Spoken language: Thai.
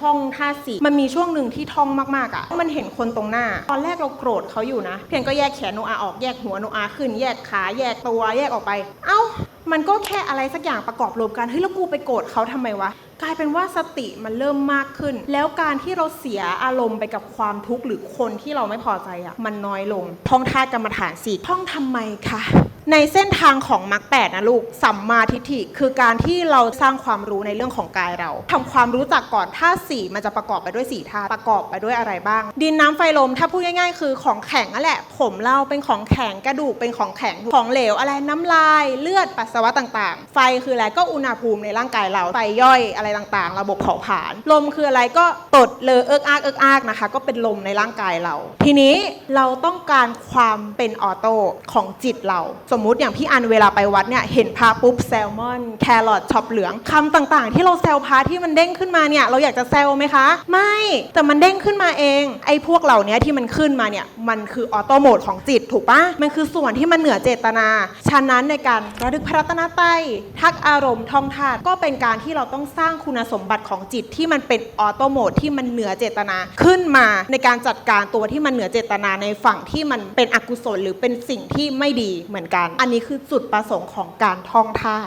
ท่องท่าสีมันมีช่วงหนึ่งที่ท่องมากๆอะ่ะ มันเห็นคนตรงหน้า ตอนแรกเราโกรธเขาอยู่นะ เพียงก็แยกแขนโนอาออกแยกหัวโนอาขึ้น แยกขาแยกตัวแยกออกไป เอ้า มันก็แค่อะไรสักอย่างประกอบรวมกัน เฮ้ยแล้วกูไปโกรธเขาทำไมวะ กลายเป็นว่าสติมันเริ่มมากขึ้น แล้วการที่เราเสียอารมณ์ไปกับความทุกข์หรือคนที่เราไม่พอใจอะ่ะ มันน้อยลง ท่องท่ากรรมฐานสี่ท่องทำไมคะ ในเส้นทางของมรรคแปดนะลูกสัมมาทิฏฐิคือการที่เราสร้างความรู้ในเรื่องของกายเราทำความรู้จักก่อนท่าสี่มันจะประกอบไปด้วยสี่ท่าประกอบไปด้วยอะไรบ้าง ดินน้ำไฟลมถ้าพูดง่ายๆ คือของแข็งนั่นแหละ ผมเราเป็นของแข็งกระดูกเป็นของแข็งของเหลวอะไรน้ำลายเลือดปัสสาวะต่างๆ ไฟคืออะไรก็อุณหภูมิในร่างกายเราไฟย่อยอะไรต่างๆ ระบบเผาผลาญลมคืออะไรก็ตดเลอเอิกอักเอิกอักนะคะ ก็เป็นลมในร่างกายเรา ทีนี้เราต้องการความเป็นออโต้ของจิตเราสมมุติอย่างพี่อันเวลาไปวัดเนี่ยเห็นพระปุ๊บแซลมอน แครอทช็อปเหลืองคำต่างๆ ที่เราแซลพระที่มันเด้งขึ้นมาเนี่ยเราอยากจะแซลไหมคะ ไม่แต่มันเด้งขึ้นมาเองไอ้พวกเหล่านี้ที่มันขึ้นมาเนี่ยมันคือออโต้โหมดของจิตถูกปะมันคือส่วนที่มันเหนือเจตนา ฉะนั้นในการระลึกพระรัตนตรัยทักอารมณ์ท่องธาตก็เป็นการที่เราต้องสร้างคุณสมบัติของจิตที่มันเป็นออโต้โหมดที่มันเหนือเจตนาขึ้นมาในการจัดการตัวที่มันเหนือเจตนาในฝั่งที่มันเป็นอกุศลหรือเป็นสิ่งที่ไม่ดีเหมือนกันอันนี้คือจุดประสงค์ของการท่องธาตุ